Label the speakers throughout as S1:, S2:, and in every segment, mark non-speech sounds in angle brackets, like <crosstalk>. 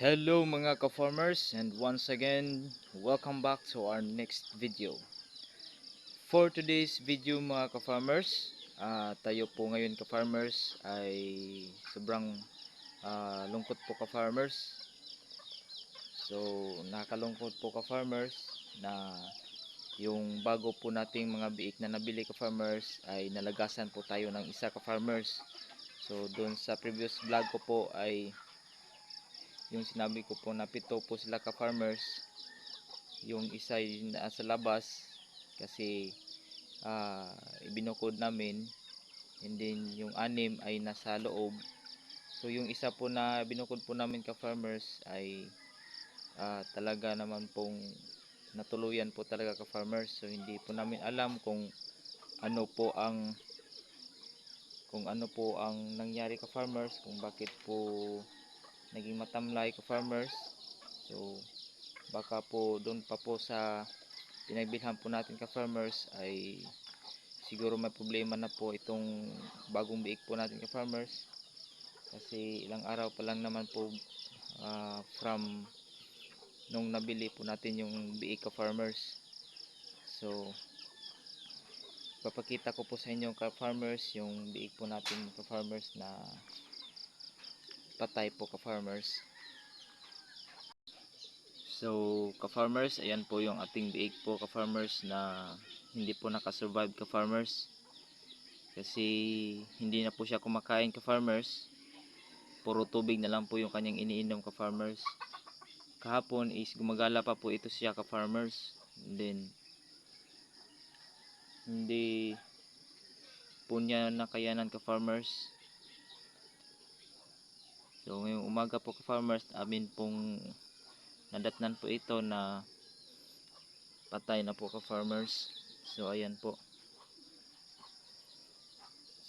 S1: Hello mga ka-farmers and once again, welcome back to our next video. For today's video mga ka-farmers, ah, tayo po ngayon ka-farmers ay sobrang ah, lungkot po ka-farmers. So, nakalungkot po ka-farmers na yung bago po nating mga biik na nabili ka-farmers ay nalagasan po tayo ng isa ka-farmers. So, doon sa previous vlog ko po ay yung sinabi ko po na pito po sila ka farmers. Yung isa ay nasa labas kasi ah, ibinukod namin. And then yung anim ay nasa loob. So yung isa po na binukod po namin ka farmers ay ah, talaga naman pong natuluyan po talaga ka farmers. So hindi po namin alam kung ano po ang kung ano po ang nangyari ka farmers kung bakit po naging matamlay ka farmers. So baka po doon pa po sa pinagbilhan po natin ka farmers ay siguro may problema na po itong bagong biik po natin ka farmers. Kasi ilang araw pa lang naman po ah, from nung nabili po natin yung biik ka farmers. So papakita ko po sa inyo ka farmers yung biik po natin ka farmers na patay po ka-farmers. So, ka-farmers, ayan po yung ating biik po ka-farmers na hindi po nakasurvive ka-farmers. Kasi hindi na po siya kumakain ka-farmers. Puro tubig na lang po yung kanyang iniinom ka-farmers. Kahapon is gumagala pa po ito siya ka-farmers. Then, hindi po niya nakayanan ka-farmers. So ngayong umaga po ka farmers, amin pong nadatnan po ito na patay na po ka farmers. So ayan po.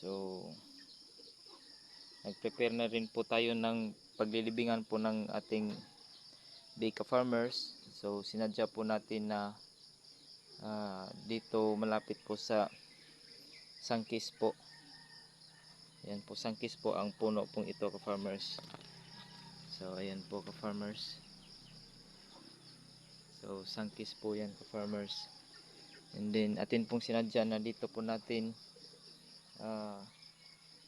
S1: So nag-prepare na rin po tayo ng paglilibingan po ng ating bika farmers. So sinadya po natin na ah, dito malapit po sa sangkis po. Ayan po, sangkis po ang puno pong ito ka farmers. So ayan po ka farmers. So sangkis po yan ka farmers. And then atin pong sinadya na dito po natin ah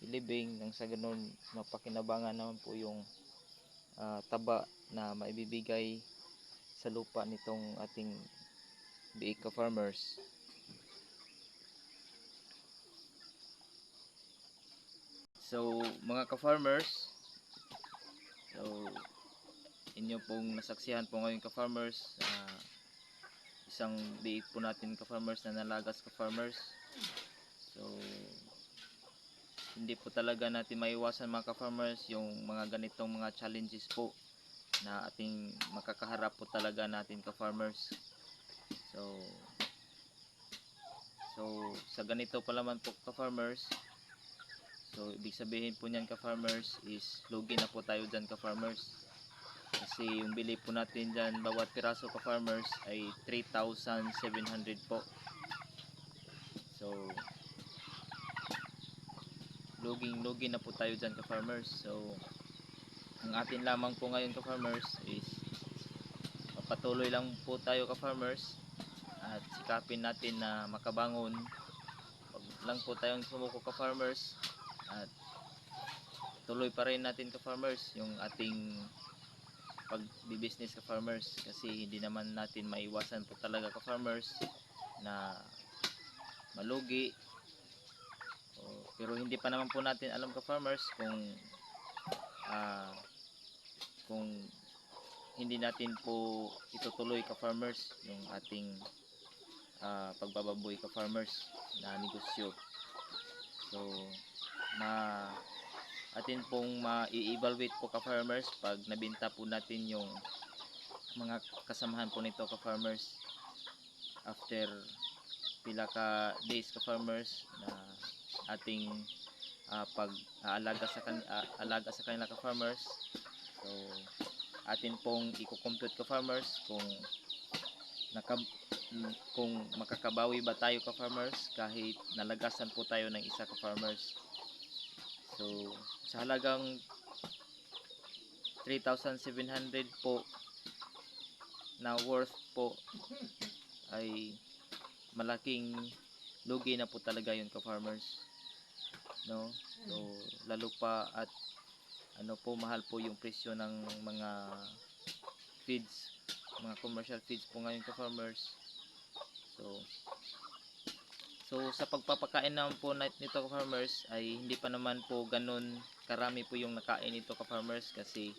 S1: ilibing nang sa ganun mapakinabangan naman po yung ah, taba na maibibigay sa lupa nitong ating biik ka So, mga ka-farmers, so, inyo pong nasaksihan po ngayon ka-farmers, ah, isang biik po natin ka-farmers na nalagas ka-farmers. So, hindi po talaga natin maiwasan mga ka-farmers yung mga ganitong mga challenges po na ating makakaharap po talaga natin ka-farmers. So, so, sa ganito pa naman po ka-farmers, ibig sabihin po niyan ka-farmers is lugi na po tayo dyan ka-farmers. Kasi yung bili po natin dyan, bawat piraso ka-farmers ay 3,700 po. So, luging-lugi na po tayo dyan ka-farmers. So, ang atin lamang po ngayon ka-farmers is patuloy lang po tayo ka-farmers at sikapin natin na makabangon. Lang po tayong sumuko ka-farmers at tuloy pa rin natin ka farmers yung ating pagbi-business ka farmers. Kasi hindi naman natin maiwasan po talaga ka farmers na malugi. O, pero hindi pa naman po natin alam ka farmers kung ah, kung hindi natin po itutuloy ka farmers yung ating ah, pagbababoy ka farmers na negosyo. So ma atin pong ma-evaluate po ka farmers pag nabinta po natin yung mga kasamahan po nito ka farmers after pila ka days ka farmers na ating ah, pag aalaga sa kan ah, alaga sa kanila ka farmers so atin pong i-compute ka farmers kung naka kung makakabawi ba tayo ka farmers kahit nalagasan po tayo ng isa ka farmers So, sa halagang 3,700 po na worth po ay malaking lugi na po talaga yun ka-farmers. No? So, lalo pa at ano po, mahal po yung presyo ng mga feeds, mga commercial feeds po ngayon ka-farmers. So, so sa pagpapakain naman po nit- nito ka-farmers ay hindi pa naman po ganun karami po yung nakain nito ka-farmers kasi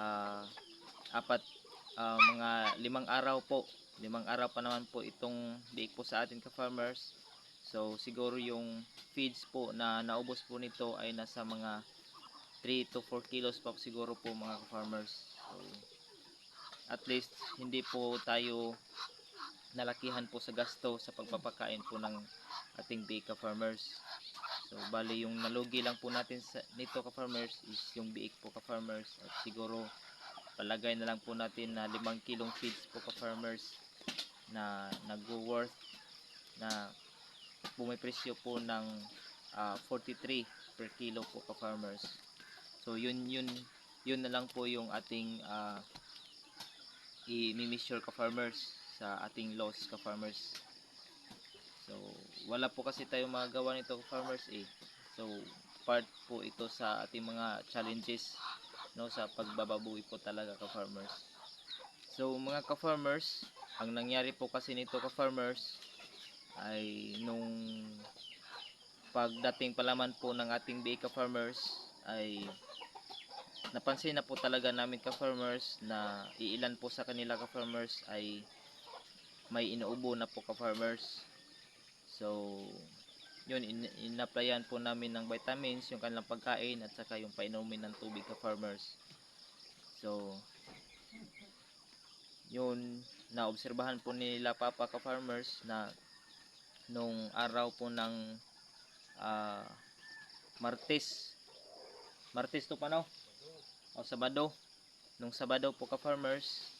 S1: ah, apat ah, mga limang araw po. Limang araw pa naman po itong biik po sa atin ka-farmers so siguro yung feeds po na naubos po nito ay nasa mga 3 to 4 kilos pa po siguro po mga ka-farmers so at least hindi po tayo nalakihan po sa gasto sa pagpapakain po ng ating biik ka-farmers. So bali yung nalugi lang po natin sa, nito ka-farmers is yung biik po ka-farmers. At siguro palagay na lang po natin na 5 kilong feeds po ka-farmers na nag-worth na bumipresyo po ng ah, 43 per kilo po ka-farmers. So yun yun yun na lang po yung ating ah, i-measure ka-farmers sa ating loss ka-farmers. So wala po kasi tayong magagawa nito ka-farmers eh. So part po ito sa ating mga challenges no sa pagbababuhi po talaga ka-farmers. So mga ka-farmers, ang nangyari po kasi nito ka-farmers ay nung pagdating palaman po ng ating BA ka-farmers ay napansin na po talaga namin ka-farmers na iilan po sa kanila ka-farmers ay may inuubo na po ka-farmers. So, yun, in- in-applyan po namin ng vitamins, yung kanilang pagkain at saka yung painumin ng tubig ka-farmers. So, yun, naobserbahan po nila Papa ka-farmers na nung araw po ng ah, Martes, Martes to pa no? O Sabado. Nung Sabado po ka-farmers,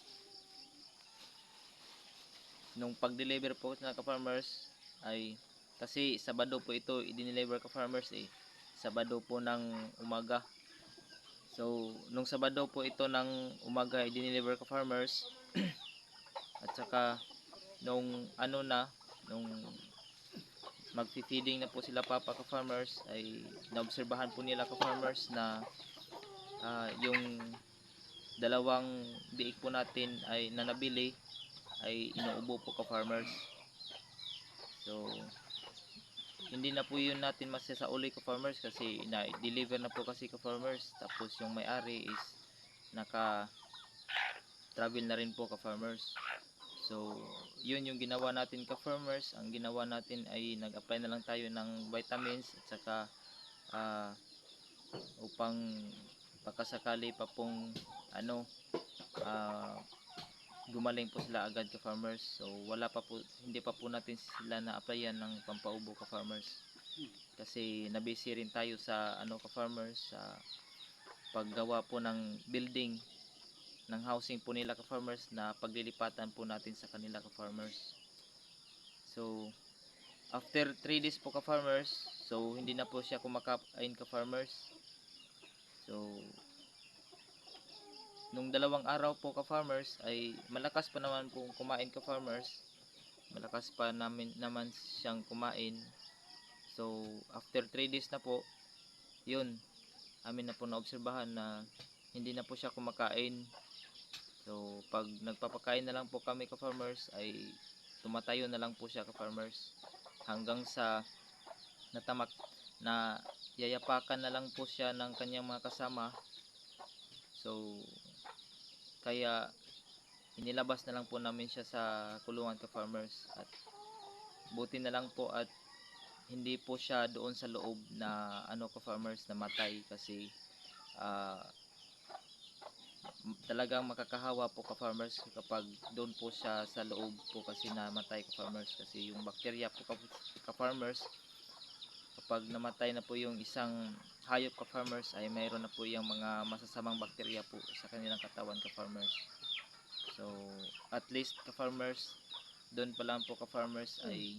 S1: nung pag-deliver po na ka-farmers ay kasi Sabado po ito i-deliver ka-farmers eh. Sabado po ng umaga. So, nung Sabado po ito ng umaga i-deliver ka-farmers <clears throat> at saka nung ano na nung magfi-feeding na po sila papa ka-farmers ay naobserbahan po nila ka-farmers na ah, yung dalawang biik po natin ay na nabili ay inuubo po ka-farmers. So, hindi na po yun natin masasauli ka-farmers kasi na-deliver na po kasi ka-farmers. Tapos yung may-ari is naka travel na rin po ka-farmers. So, yun yung ginawa natin ka-farmers. Ang ginawa natin ay nag-apply na lang tayo ng vitamins at saka ah, upang pagkasakali pa pong ano ah, gumaling po sila agad ka farmers. So wala pa po hindi pa po natin sila na applyan ng pampaubo ka farmers. Kasi nabisi rin tayo sa ano ka farmers sa paggawa po ng building ng housing po nila ka farmers na paglilipatan po natin sa kanila ka farmers. So after 3 days po ka farmers so hindi na po siya kumakain ka farmers. So nung dalawang araw po ka farmers ay malakas pa naman po kumain ka farmers. Malakas pa namin naman siyang kumain. So after 3 days na po yun amin na po naobserbahan na hindi na po siya kumakain. So pag nagpapakain na lang po kami ka farmers ay tumatayo na lang po siya ka farmers. Hanggang sa natamak na yayapakan na lang po siya ng kanyang mga kasama. So kaya inilabas na lang po namin siya sa kulungan ka farmers. At buti na lang po at hindi po siya doon sa loob na ano ka farmers na matay kasi m- talagang makakahawa po ka farmers kapag doon po siya sa loob po kasi namatay ka farmers. Kasi yung bakterya po ka, ka farmers kapag namatay na po yung isang hayop ka farmers ay mayroon na po yung mga masasamang bakterya po sa kanilang katawan ka farmers so at least ka farmers doon pa lang po ka farmers ay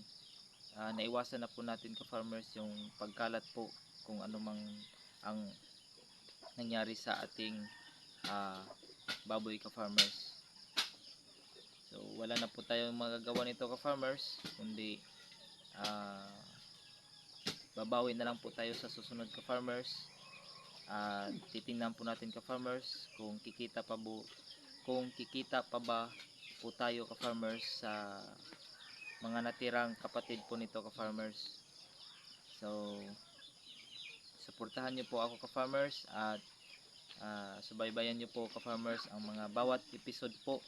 S1: ah, naiwasan na po natin ka farmers yung pagkalat po kung ano mang ang nangyari sa ating ah, baboy ka-farmers. So, wala na po tayong magagawa nito ka-farmers, kundi ah, babawi na lang po tayo sa susunod ka-farmers. At titingnan po natin ka-farmers kung kikita pa bu kung kikita pa ba po tayo ka-farmers sa mga natirang kapatid po nito ka-farmers. So, suportahan niyo po ako ka-farmers at ah, subaybayan niyo po ka-farmers ang mga bawat episode po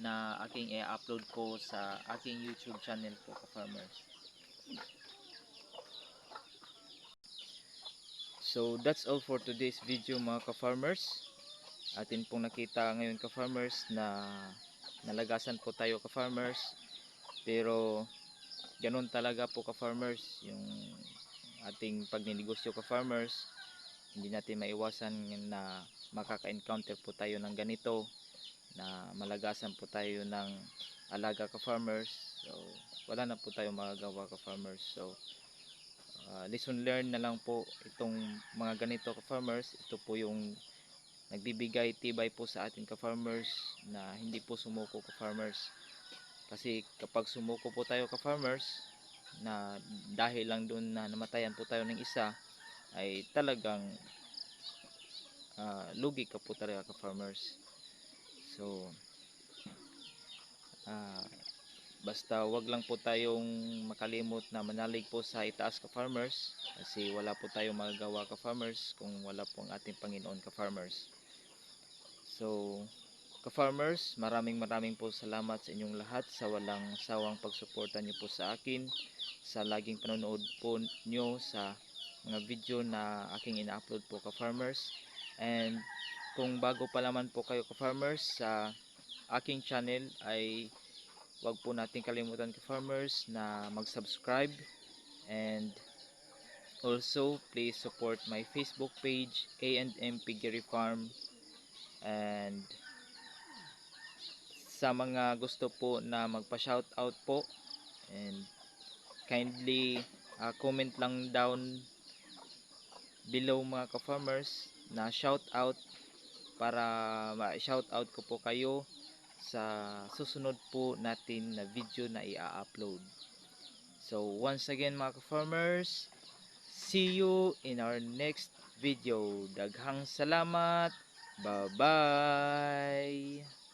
S1: na aking i-upload ko sa aking YouTube channel po ka-farmers. So that's all for today's video mga ka-farmers. Atin pong nakita ngayon ka-farmers na nalagasan po tayo ka-farmers. Pero ganun talaga po ka-farmers yung ating pagninegosyo ka-farmers. Hindi natin maiwasan na makaka-encounter po tayo ng ganito na malagasan po tayo ng alaga ka-farmers. So wala na po tayo magagawa ka-farmers. So uh, lesson learned na lang po itong mga ganito ka-farmers. Ito po yung nagbibigay tibay po sa ating ka-farmers na hindi po sumuko ka-farmers. Kasi kapag sumuko po tayo ka-farmers na dahil lang doon na namatayan po tayo ng isa ay talagang ah, lugi ka po talaga ka-farmers. So ah, basta wag lang po tayong makalimot na manalig po sa itaas ka farmers kasi wala po tayong magagawa ka farmers kung wala po ang ating Panginoon ka farmers. So ka farmers maraming maraming po salamat sa inyong lahat sa walang sawang pagsuporta niyo po sa akin sa laging panonood po nyo sa mga video na aking ina-upload po ka farmers. And kung bago pa lamang po kayo ka farmers sa aking channel ay Huwag po natin kalimutan ka farmers na mag-subscribe. And also please support my Facebook page A&M Piggery Farm. And sa mga gusto po na magpa-shoutout po and kindly uh, comment lang down below mga ka-farmers na shoutout para ma-shoutout ko po kayo sa susunod po natin na video na i-upload. So once again mga ka-farmers, see you in our next video. Daghang salamat. Bye-bye.